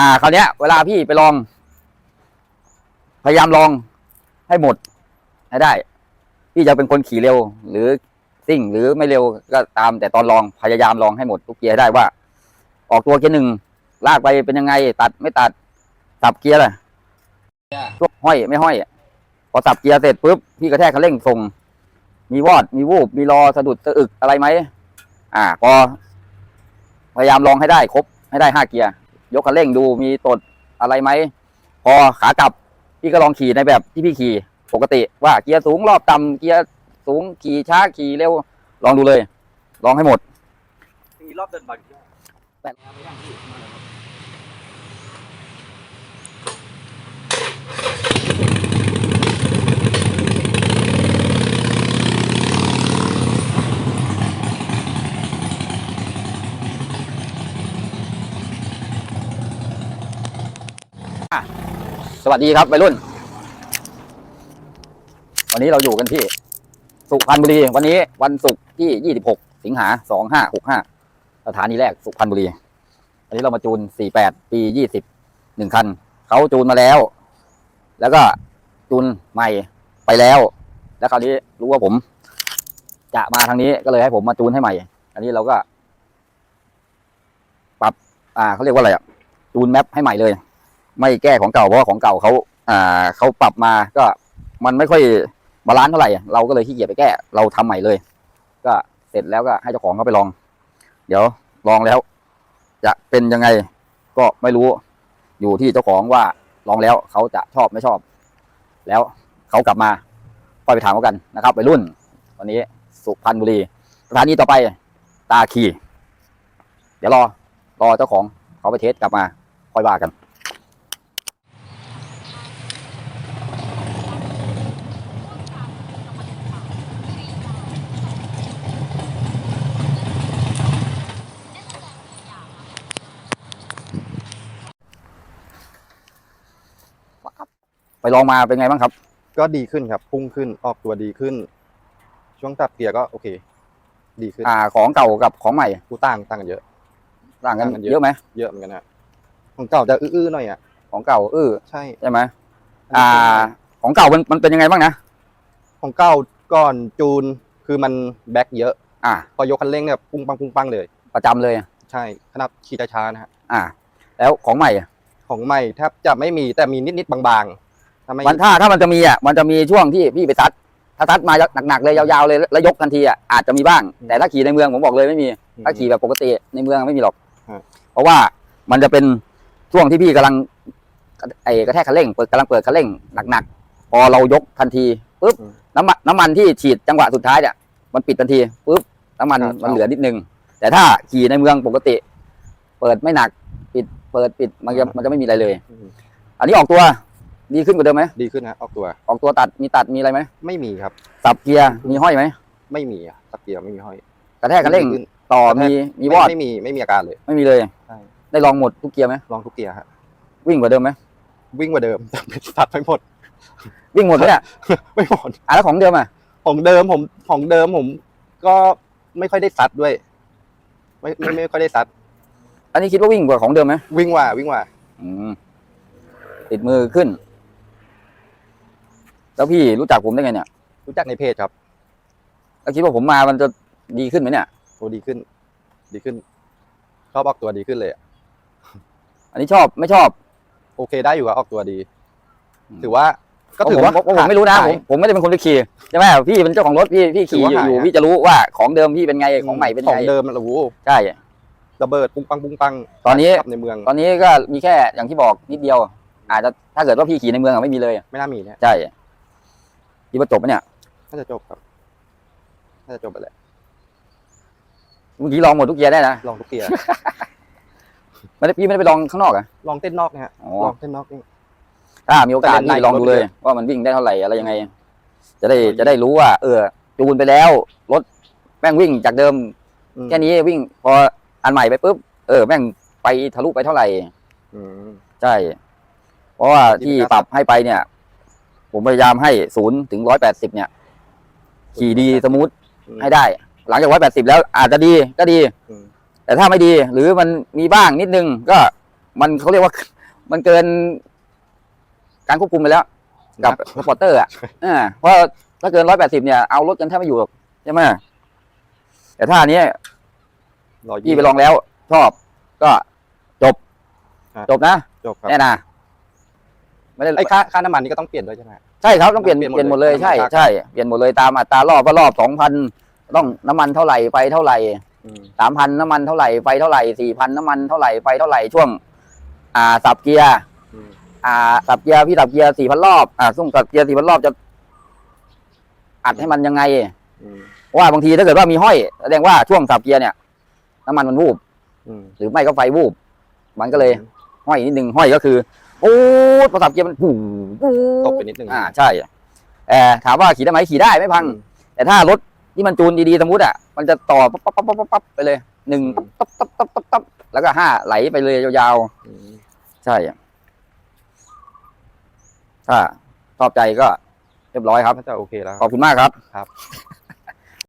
อ่าคราวเนี้ย เวลาพี่ไปลอง พยายามลองให้หมด ให้ได้ พี่จะเป็นคนขี่เร็ว หรือซิ่งหรือไม่เร็วก็ตาม แต่ตอนลองพยายามลองให้หมดทุกเกียร์ให้ได้ว่า ออกตัวเกียร์หนึ่งลากไปเป็นยังไง ตัดไม่ตัดสับเกียร์เลยพวกห้อยไม่ห้อย พอสับเกียร์เสร็จปุ๊บพี่กระแทกคันเร่งส่ง มีวอดมีวูบมีรอสะดุดสะอึกอะไรไหมอ่าพอพยายามลองให้ได้ครบให้ได้ห้าเกียร์ ยกคันเร่งดูมีตดอะไรไหม พอขากลับพี่ก็ลองขี่ในแบบที่พี่ขี่ปกติว่าเกียร์สูงรอบต่ำเกียร์สูงขี่ช้าขี่เร็วลองดูเลย ลองให้หมด มีรอบเดินบอลกี่ สวัสดีครับวัยรุ่น วันนี้เราอยู่กันที่ สุพรรณบุรี วันนี้วันศุกร์ที่ 26 สิงหา 2565 สถานีแรกสุพรรณบุรีอันนี้เรามาจูน 48 ปี 20หนึ่งคัน เขาจูนมาแล้ว แล้วก็จูนใหม่ไปแล้ว แล้วคราวนี้รู้ว่าผม จะมาทางนี้ก็เลยให้ผมมาจูนให้ใหม่ อันนี้เราก็ ปรับ อ่าเขาเรียกว่าอะไรอะจูนแมปให้ใหม่เลย ไม่แก้ของเก่าเพราะว่าของเก่าเขาอ่าเขาปรับมาก็มันไม่ค่อยบาลานซ์เท่าไหร่เราก็เลยขี้เกียจไปแก้ เราทำใหม่เลย ก็เสร็จแล้วก็ให้เจ้าของเขาไปลอง เดี๋ยวลองแล้ว จะเป็นยังไงก็ไม่รู้ อยู่ที่เจ้าของว่าลองแล้วเขาจะชอบไม่ชอบ แล้วเขากลับมาค่อยไปถามเขากันนะครับไปรุ่นวันนี้สุพรรณบุรีสถานีต่อไปตาคี เดี๋ยวรอรอเจ้าของเขาไปเทสกลับมาค่อยว่ากัน ไปลองมาเป็นไงบ้างครับ ก็ดีขึ้นครับ พุ่งขึ้นออกตัวดีขึ้น ช่วงตับเกียร์ก็โอเค ดีขึ้นอ่า ของเก่ากับของใหม่กูต่างต่างกันเยอะ ต่างกันต่างกันเยอะ เยอะไหมเยอะเหมือนกันฮะของเก่าจะอื้อๆหน่อยอะของเก่าอื้อใช่ ใช่ไหมอ่า ของเก่ามันมันเป็นยังไงบ้างนะของเก่าก่อนจูนคือมันแบ็คเยอะ อ่า พอยกคันเร่งเนี่ยปุ้งปังปุ้งปังเลย ประจำเลยใช่ขนาดขี่ช้าๆนะฮะ อ่า แล้วของใหม่อะของใหม่แทบจะไม่มีแต่มีนิดๆบางๆ ถ้าไม่มันถ้าถ้ามันจะมีอะมันจะมีช่วงที่พี่ไปทัดถ้าทัดมาหนักๆเลยยาวๆเลยแล้วยกทันทีอะอาจจะมีบ้าง แต่ถ้าขี่ในเมืองผมบอกเลยไม่มี ถ้าขี่แบบปกติในเมืองไม่มีหรอกฮะเพราะว่ามันจะเป็นช่วงที่พี่กำลังไอ้กระแทกคันเร่งเปิดกำลังเปิดคันเร่งหนักๆพอเรายกทันทีปุ๊บน้ำมันน้ำมันที่ฉีดจังหวะสุดท้ายเนี่ยมันปิดทันทีปุ๊บน้ำมันมันเหลือนิดนึง แต่ถ้าขี่ในเมืองปกติ เปิดไม่หนัก ปิดเปิดปิดมันจะมันจะไม่มีอะไรเลยอืมอันนี้ออกตัว ดีขึ้นกว่าเดิมไหมดีขึ้นฮะออกตัว ออกตัวตัดมีตัดมีอะไรไหมไม่มีครับ สับเกียร์มีห้อยไหมไม่มีอะตับเกียร์ไม่มีห้อยกระแทกคันเร่งดีขึ้นต่อกระแทกมีมีวอดไม่มีไม่มีอาการเลย ไม่มีเลยใช่ ได้ลองหมดทุกเกียร์ไหมลองทุกเกียร์ฮะวิ่งกว่าเดิมไหมวิ่งกว่าเดิม แต่ไม่ตัดไม่หมด วิ่งหมดไหมเนี่ยไม่หมดอะแล้วของเดิมอะของเดิมผมของเดิมผม ก็ไม่ค่อยได้ซัดด้วย ไม่ไม่ไม่ค่อยได้ซัดอันนี้คิดว่าวิ่งกว่าของเดิมไหมวิ่งว่าวิ่งว่าอืมติดมือขึ้น แล้วพี่รู้จักผมได้ไงเนี่ยรู้จักในเพจครับ แล้วคิดว่าผมมามันจะดีขึ้นไหมเนี่ยโอ้ดีขึ้น ดีขึ้นชอบออกตัวดีขึ้นเลยอะอันนี้ชอบไม่ชอบโอเคได้อยู่ครับออกตัวดีอืมถือว่า ก็ถือว่าผมผมผมไม่รู้นะหาผยมผมไม่ได้เป็นคนไปขี่ใช่ไหมพี่เป็นเจ้าของรถพี่พี่ขี่ถือว่าหาย อยู่นะพี่จะรู้ว่าของเดิมพี่เป็นไงของใหม่เป็นขอไงงเดิมมันโอ้โหใช่ ระเบิดปุ้งปังปุ้งปังตอนนี้ ขับในเมืองตอนนี้ก็มีแค่อย่างที่บอกนิดเดียว อาจจะถ้าเกิดว่าพี่ขี่ในเมืองอะไม่มีเลย ไม่น่ามีเนี่ยใช่ คิดว่าจบไหมเนี่ยน่าจะจบครับน่าจะจบไปแหละเมื่อกี้ลองหมดทุกเกียร์ได้นะลองทุกเกียร์ ไม่ได้พี่ไม่ได้ไปลองข้างนอกอะลองเต้นนอกนะฮะอ๋อลองเต้นนอกนี่ ถ้ามีโอกาสแต่เล่นใน พี่ลองดูเลยรถเยอะว่ามันวิ่งได้เท่าไหร่อะไรยังไง จะได้รถเยอะจะได้รู้ว่า เออจูนไปแล้วรถแม่งวิ่งจากเดิม อืมแค่นี้วิ่งพออันใหม่ไปปุ๊บเออแม่งไปทะลุไปเท่าไหร่ อืม ใช่ เพราะว่าที่ที่ปรับให้ไปเนี่ย ผมพยายามให้ศูนย์ถึงร้อยแปดสิบเนี่ย ขี่ดีสมูทอืม ให้ได้ หลังจากร้อยแปดสิบแล้วอาจจะดีก็ดี อืม แต่ถ้าไม่ดี หรือมันมีบ้างนิดนึง ก็มันเขาเรียกว่า มันเกิน การควบคุมไปแล้ว กับสปอร์เตอร์อะเออเพราะถ้าเกินร้อยแปดสิบเนี่ยเอารถกันแทบไม่อยู่หรอกใช่ไหมแต่ถ้าอันนี้ร้อยพี่ ไปลองแล้ว ชอบก็จบ ครับ จบนะ จบครับ แน่นะ ไม่ได้ไอ้ค่าค่าน้ำมันนี่ก็ต้องเปลี่ยนด้วยใช่ไหม ใช่ครับต้องเปลี่ยนเปลี่ยนหมดเปลี่ยนหมดเลยเลยใช่น้ำมัน ใช่เปลี่ยนหมดเลยตามอัตรารอบก็รอบสองพันต้องน้ำมันเท่าไหร่ไฟเท่าไหร่อืมสามพันน้ำมันเท่าไหร่ไฟเท่าไหร่สี่พันน้ำมันเท่าไหร่ไฟเท่าไหร่ช่วง อ่าสับเกียร์ อืมอ่าสับเกียร์พี่สับเกียร์สี่พันรอบอ่าซุ่มสับเกียร์สี่พันรอบจะ อัดให้มันยังไงอืมเพราะว่าบางทีถ้าเกิดว่ามีห้อยแสดงว่าช่วงสับเกียร์เนี่ยน้ำมันมันวูบอืมหรือไม่ก็ไฟวูบ มันก็เลยห้อยนิดนึงห้อยก็คือ โอ้พอสับเกียร์มันปูปูตกไปนิดนึง อ่าใช่เออถามว่าขี่ได้ไหมขี่ได้ไม่พัง แต่ถ้ารถที่มันจูนดีๆสมมติอะมันจะต่อปั๊บปั๊บปั๊บปั๊บปั๊บไปเลยหนึ่งปั๊บปั๊บปั๊บปั๊บปั๊บแล้วก็ห้าไหลไปเลยยาวอืมๆใช่ถ้าชอบใจก็เรียบร้อยครับ น่าจะโอเคแล้ว ขอบคุณมากครับครับ